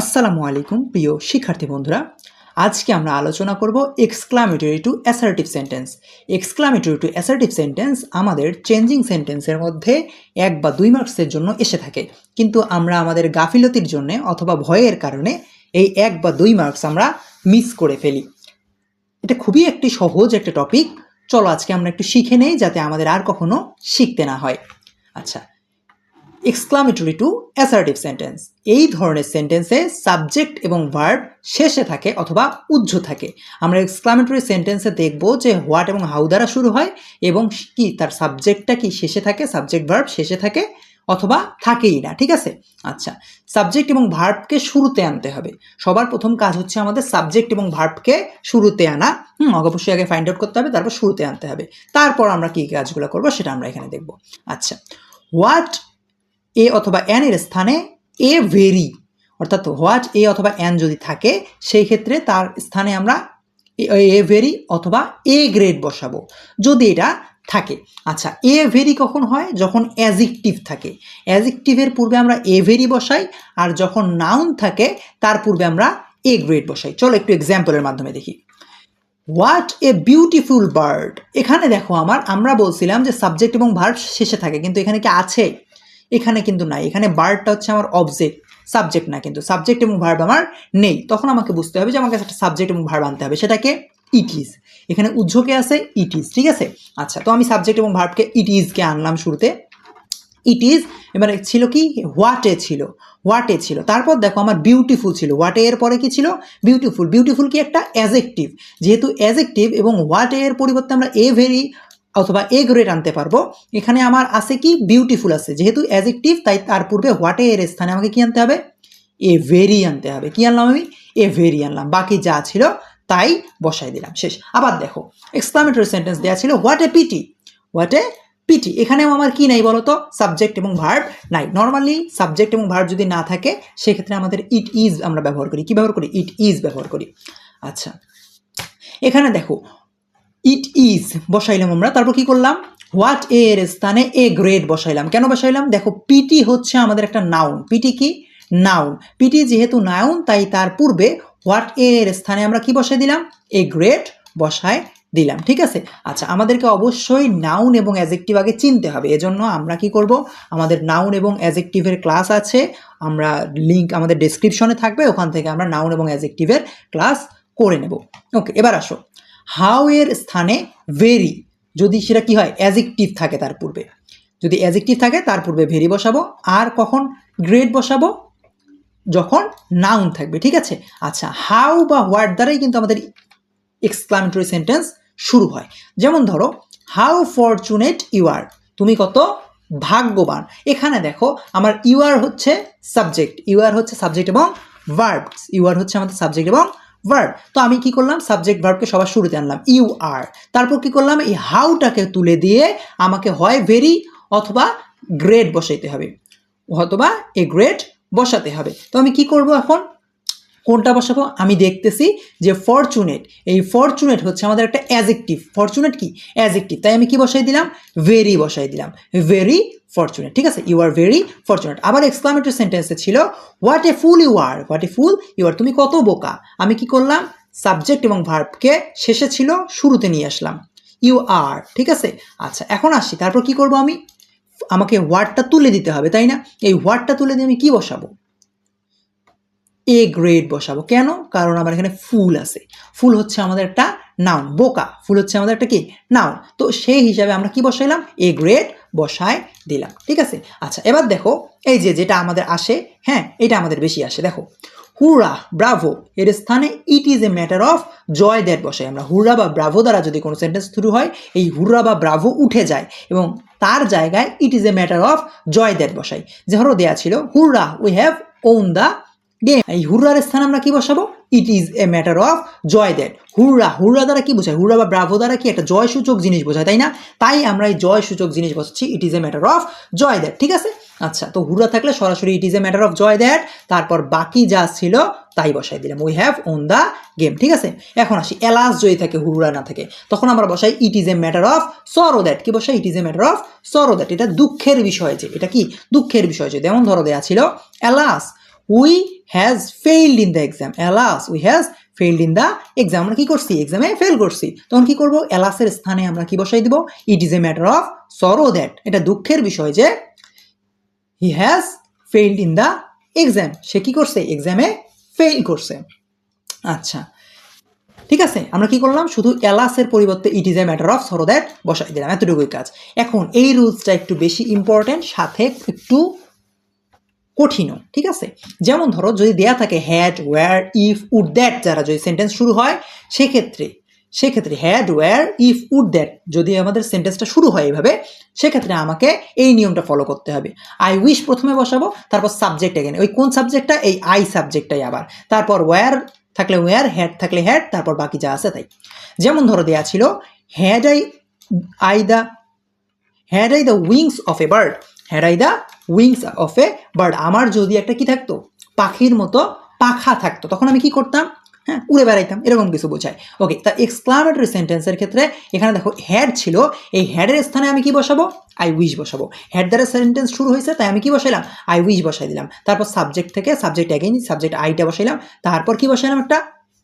আসসালামু আলাইকুম, প্রিয় শিক্ষার্থী বন্ধুরা। আজকে আমরা আলোচনা করব exclamatory to assertive sentence exclamatory to assertive sentence আমাদের চেঞ্জিং সেন্টেন্সের মধ্যে এক বা দুই মার্কসের জন্য এসে থাকে। কিন্তু আমরা আমাদের গাফিলতির জন্য অথবা ভয়ের কারণে এই এক বা দুই মার্কস আমরা মিস করে ফেলি। এটা খুবই একটি সহজ একটা টপিক চলো আজকে আমরা একটু শিখে নেই যাতে আমাদের আর কখনো শিখতে না হয়। আচ্ছা এক্সক্লামেটরি টু অ্যাসার্টিভ সেন্টেন্স এই ধরনের সেন্টেন্সে সাবজেক্ট এবং ভার্ব শেষে থাকে অথবা উজ্জ থাকে। আমরা এক্সক্লামেটরি সেন্টেন্সে দেখব যে হোয়াট এবং হাউ দ্বারা শুরু হয় এবং কি তার সাবজেক্টটা কি শেষে থাকে সাবজেক্ট ভার্ব শেষে থাকে অথবা থাকেই না, ঠিক আছে? আচ্ছা সাবজেক্ট এবং ভার্বকে শুরুতে আনতে হবে। সবার প্রথম কাজ হচ্ছে আমাদের সাবজেক্ট এবং ভার্বকে শুরুতে আনা। হুম অবশ্যই আগে ফাইন্ড আউট করতে হবে, তারপর শুরুতে আনতে হবে। তারপর আমরা কী কাজগুলো করব সেটা আমরা এখানে দেখব। আচ্ছা হোয়াট এ অথবা অ্যান এর স্থানে এ ভেরি, অর্থাৎ হোয়াট এ অথবা অ্যান যদি থাকে, সেই ক্ষেত্রে তার স্থানে আমরা এ ভেরি অথবা এ গ্রেড বসাবো, যদি এটা থাকে। আচ্ছা এ ভেরি কখন হয়? যখন অ্যাজিকটিভ থাকে। অ্যাজিকটিভের পূর্বে আমরা এ ভেরি বসাই, আর যখন নাউন থাকে, তার পূর্বে আমরা এ গ্রেড বসাই। চলো একটু এক্সাম্পলের মাধ্যমে দেখি। What a beautiful bird? এখানে দেখো আমার, আমরা বলছিলাম যে সাবজেক্ট এবং ভার্ব শেষে থাকে, কিন্তু এখানে কি আছে? এখানে কিন্তু নাই। এখানে বার্ডটা হচ্ছে আমার অবজেক্ট সাবজেক্ট না কিন্তু। সাবজেক্ট এবং ভার্ব আমার নেই। তখন আমাকে বুঝতে হবে যে আমাকে একটা সাবজেক্ট এবং ভার্ব আনতে হবে। সেটাকে ইট ইজ এখানে উজ্জ্বকে আছে ইট ইজ ঠিক আছে? আচ্ছা তো আমি সাবজেক্ট এবং ভার্বকে ইট ইজকে আনলাম শুরুতে। ইট ইজ এবারে ছিল কি? হোয়াটে ছিল। হোয়াটে ছিল। তারপর দেখো আমার বিউটিফুল ছিল। হোয়াটে এর পরে কি ছিল? বিউটিফুল বিউটিফুল কি একটা অ্যাজেক্টিভ যেহেতু অ্যাজেক্টিভ এবং হোয়াটে এর পরিবর্তে আমরা এ ভেরি অথবা এ গ্রেড আনতে পারব। এখানে আমার আছে কি? বিউটিফুল আছে। যেহেতু অ্যাজেক্টিভ তাই তার পূর্বে হোয়াটে এর স্থানে আমাকে কি আনতে হবে? এ ভেরি আনতে হবে। কি আনলাম আমি? এ ভেরি আনলাম। বাকি যা ছিল, তাই বসাই দিলাম। শেষ। আবার দেখো এক্সক্লামেটরি সেন্টেন্স দেওয়া ছিল what a pity what a pity এখানেও আমার কি নাই বলতো? সাবজেক্ট এবং ভার্ব নাই। নর্মালি সাবজেক্ট এবং ভার্ব যদি না থাকে, সেক্ষেত্রে আমাদের ইট ইজ আমরা ব্যবহার করি। কি ব্যবহার করি? ইট ইজ ব্যবহার করি। আচ্ছা। এখানে দেখো ইট ইজ বসাইলাম আমরা। তারপর কি করলাম? হোয়াট এর স্থানে এ গ্রেড বসাইলাম। কেন বসাইলাম? দেখো পিটি হচ্ছে আমাদের একটা নাউন পিটি কি? নাউন পিটি যেহেতু নাউন তাই তার পূর্বে হোয়াট এর স্থানে আমরা কি বসাই দিলাম? এ গ্রেড বসায় দিলাম। ঠিক আছে? আচ্ছা আমাদেরকে অবশ্যই নাউন এবং অ্যাজেক্টিভ আগে চিনতে হবে। এজন্য আমরা কি করব? আমাদের নাউন এবং অ্যাজেক্টিভের ক্লাস আছে। আমরা লিঙ্ক আমাদের ডেসক্রিপশনে থাকবে। ওখান থেকে আমরা নাউন এবং অ্যাজেক্টিভের ক্লাস করে নেব। ওকে এবার আসো। হাউ এর স্থানে ভেরি, যদি সেটা কি হয় অ্যাজেক্টিভ থাকে তার পূর্বে। যদি অ্যাজেক্টিভ থাকে, তার পূর্বে ভেরি বসাবো, আর কখন গ্রেড বসাবো? যখন নাউন থাকবে, ঠিক আছে? আচ্ছা হাউ বা হোয়াট দ্বারাই কিন্তু আমাদের এক্সক্লামেটরি সেন্টেন্স শুরু হয়। যেমন ধরো, হাউ ফরচুনেট ইউ আর তুমি কত ভাগ্যবান। এখানে দেখো, আমার ইউ আর হচ্ছে সাবজেক্ট ইউ আর হচ্ছে সাবজেক্ট এবং ভার্ব ইউ আর হচ্ছে আমাদের সাবজেক্ট এবং ভার্ব তো আমি কি করলাম? সাবজেক্ট ভার্বকে সবার শুরুতে আনলাম। ইউ আর তারপর কি করলাম? এই হাউটাকে তুলে দিয়ে আমাকে হয় ভেরি অথবা গ্রেড বসাইতে হবে। অথবা এ গ্রেড বসাতে হবে। তো আমি কি করব এখন? কোনটা বসাবো? আমি দেখতেছি যে ফরচুনেট এই ফরচুনেট হচ্ছে আমাদের একটা অ্যাজেক্টিভ ফরচুনেট কি? অ্যাজেক্টিভ তাই আমি কি বসাই দিলাম? ভেরি বসাই দিলাম। ভেরি ফরচুনেট ঠিক আছে? ইউ আর ভেরি ফরচুনেট আবার এক্সক্লামেটরি সেন্টেন্সে ছিল what a fool you are what a fool you are তুমি কত বোকা? আমি কি করলাম? সাবজেক্ট এবং ভার্বকে শেষে ছিল, শুরুতে নিয়ে আসলাম। ইউ আর ঠিক আছে? আচ্ছা এখন আসি। তারপর কি করব আমি? আমাকে ওয়ার্ডটা তুলে দিতে হবে, তাই না? এই ওয়ার্ডটা তুলে দিয়ে আমি কি বসাবো? এ গ্রেড বসাবো। কেন? কারণ আমার এখানে ফুল আছে। ফুল হচ্ছে আমাদের একটা নাউন বোকা। ফুল হচ্ছে আমাদের একটা কি? নাউন তো সেই হিসাবে আমরা কি বসাইলাম? এ গ্রেড বসায় দিলাম। ঠিক আছে? আচ্ছা এবার দেখো, এই যে যেটা আমাদের আসে হ্যাঁ এটা আমাদের বেশি আসে। দেখো হুরা ব্রাভো, এর স্থানে it is a matter of joy that বসাই আমরা। হুররা বা ব্রাভো দ্বারা যদি কোনো সেন্টেন্স শুরু হয়, এই হুররা বা ব্রাভো উঠে যায় এবং তার জায়গায় it is a matter of joy that বসাই। যে ধরো দেয়া ছিল, hurrah we have won the game এই হুররার স্থানে আমরা কি বসাবো? It is a matter of joy that hurrah hurrah দ্বারা কি বোঝায়? হুররা বা ব্রাভো দ্বারা কি একটা জয়সূচক জিনিস বোঝায়, তাই না? তাই আমরা এই জয়সূচক জিনিস বসাচ্ছি it is a matter of joy that ঠিক আছে? আচ্ছা তো হুররা থাকলে সরাসরি it is a matter of joy that তারপর বাকি যা ছিল তাই বসাই দিলাম। We have won the game ঠিক আছে? এখন আসি এলাস জয়ী থাকে, হুররা না থাকে, তখন আমরা বসাই it is a matter of sorrow that কি বসাই? It is a matter of sorrow that এটা দুঃখের বিষয় যে, এটা কি? দুঃখের বিষয় যে, যেমন ধরো দেয়া ছিল alas we has failed in the exam alas we has failed in the exam আমরা কি করছি? এক্সামে ফেল করছি। তখন কি করব? অ্যালাসের স্থানে আমরা কি বসাই দিব? It is a matter of sorrow that এটা দুঃখের বিষয় যে he has failed in the exam সে কি করছে? এক্সামে ফেইল করছে। আচ্ছা। ঠিক আছে? আমরা কি করলাম? শুধু এলাসের পরিবর্তে it is a matter of sorrow that বসাই দিলাম। এতটুকুই কাজ। এখন এই রুলসটা একটু বেশি ইম্পর্টেন্ট সাথে একটু কঠিনও, ঠিক আছে? যেমন ধরো, যদি দেয়া থাকে had were if would that যারা যদি সেন্টেন্স শুরু হয়, সেক্ষেত্রে সেক্ষেত্রে had were if would that যদি আমাদের সেন্টেন্সটা শুরু হয় এইভাবে, সেক্ষেত্রে আমাকে এই নিয়মটা ফলো করতে হবে। আই উইশ প্রথমে বসাবো, তারপর সাবজেক্ট এগেন ওই কোন সাবজেক্টটা এই আই সাবজেক্টটাই আবার। তারপর ওয়্যার থাকলে ওয়্যার হ্যাড থাকলে হ্যাড তারপর বাকি যা আছে তাই। যেমন ধরো দেয়া ছিল had I I the had I the wings of a bird had I the wings of a bird আমার যদি একটা কি থাকতো? পাখির মতো পাখা থাকতো। তখন আমি কি করতাম? হ্যাঁ উড়ে বেড়াইতাম। এরকম কিছু বোঝায়। ওকে তা এক্সক্লামেটরি সেন্টেন্সের ক্ষেত্রে এখানে দেখো হ্যাড ছিল। এই হ্যাডের স্থানে আমি কি বসাবো? আই উইশ বসাবো। হ্যাড দ্বারা সেন্টেন্স শুরু হয়েছে, তাই আমি কি বসাইলাম? আই উইশ বসাই দিলাম। তারপর সাবজেক্ট থেকে সাবজেক্ট অ্যাগেইন সাবজেক্ট আইটা বসাইলাম। তারপর কি বসাইলাম একটা?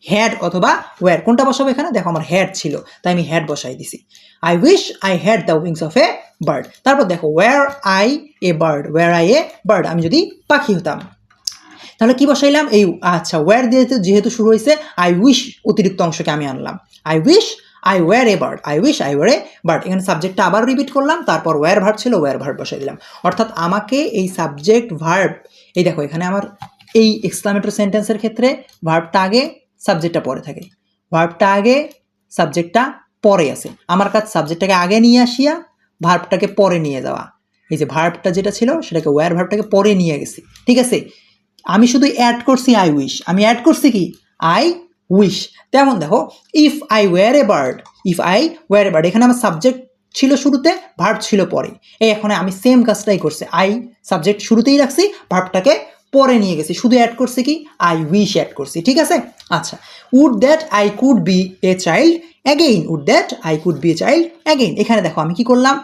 হ্যাড অথবা ওয়্যার কোনটা বসাবো এখানে? দেখো, আমার হ্যাড ছিল। তাই আমি হ্যাড বসাই দিছি। I wish I had the wings of a bird তারপর দেখো were I a bird were I a bird আমি যদি পাখি হতাম। তাহলে কি বসাইলাম? এই আচ্ছা ওয়্যার দিয়ে যেহেতু শুরু হয়েছে আই উইশ অতিরিক্ত অংশকে আমি আনলাম। I wish I were a bird I wish I were a bird এখানে সাবজেক্টটা আবার রিপিট করলাম, তারপর ওয়্যার ভার্ব ছিল ওয়্যার ভার্ব বসাই দিলাম। অর্থাৎ আমাকে এই সাবজেক্ট ভার্ব এই দেখো, এখানে আমার এই এক্সক্লামেটরি সেন্টেন্সের ক্ষেত্রে ভার্বটা আগে সাবজেক্টটা পরে থাকে। ভার্বটা আগে সাবজেক্টটা পরে আছে। আমার কাজ সাবজেক্টটাকে আগে নিয়ে আসিয়া ভার্বটাকে পরে নিয়ে যাওয়া। এই যে ভার্বটা যেটা ছিল, সেটাকে ওয়্যার ভার্বটাকে পরে নিয়ে গেছি। ঠিক আছে? আমি শুধু অ্যাড করছি আই উইশ আমি অ্যাড করছি কি? আই উইশ তেমন দেখো if I were a bird if I were a bird এখানে আমার সাবজেক্ট ছিল শুরুতে ভার্ব ছিল পরে। এই এখন আমি সেম কাজটাই করছি। আই সাবজেক্ট শুরুতেই রাখছি ভার্বটাকে পরে নিয়ে গেছি। শুধু অ্যাড করছি কি? আই উইশ অ্যাড করছি, ঠিক আছে? আচ্ছা would that I could be a child again would that I could be a child again এখানে দেখো আমি কি করলাম?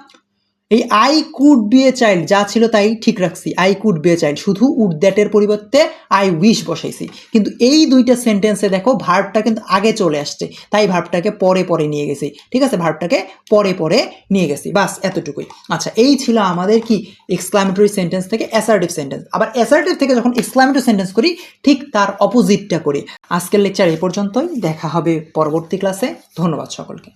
এই I could be a child যা ছিল তাই ঠিক রাখছি। I could be a child শুধু উড দ্যাটের পরিবর্তে আই উইশ বসাইছি। কিন্তু এই দুইটা সেন্টেন্সে দেখো ভার্বটা কিন্তু আগে চলে আসছে, তাই ভার্বটাকে পরে পরে নিয়ে গেছি। ঠিক আছে? ভার্বটাকে পরে পরে নিয়ে গেছি, বাস এতটুকুই। আচ্ছা এই ছিল আমাদের কি? এক্সক্লামেটরি সেন্টেন্স থেকে অ্যাসার্টিভ সেন্টেন্স আবার অ্যাসার্টিভ থেকে যখন এক্সক্লামেটরি সেন্টেন্স করি, ঠিক তার অপোজিটটা করি। আজকের লেকচার এই পর্যন্তই, দেখা হবে পরবর্তী ক্লাসে ধন্যবাদ সকলকে।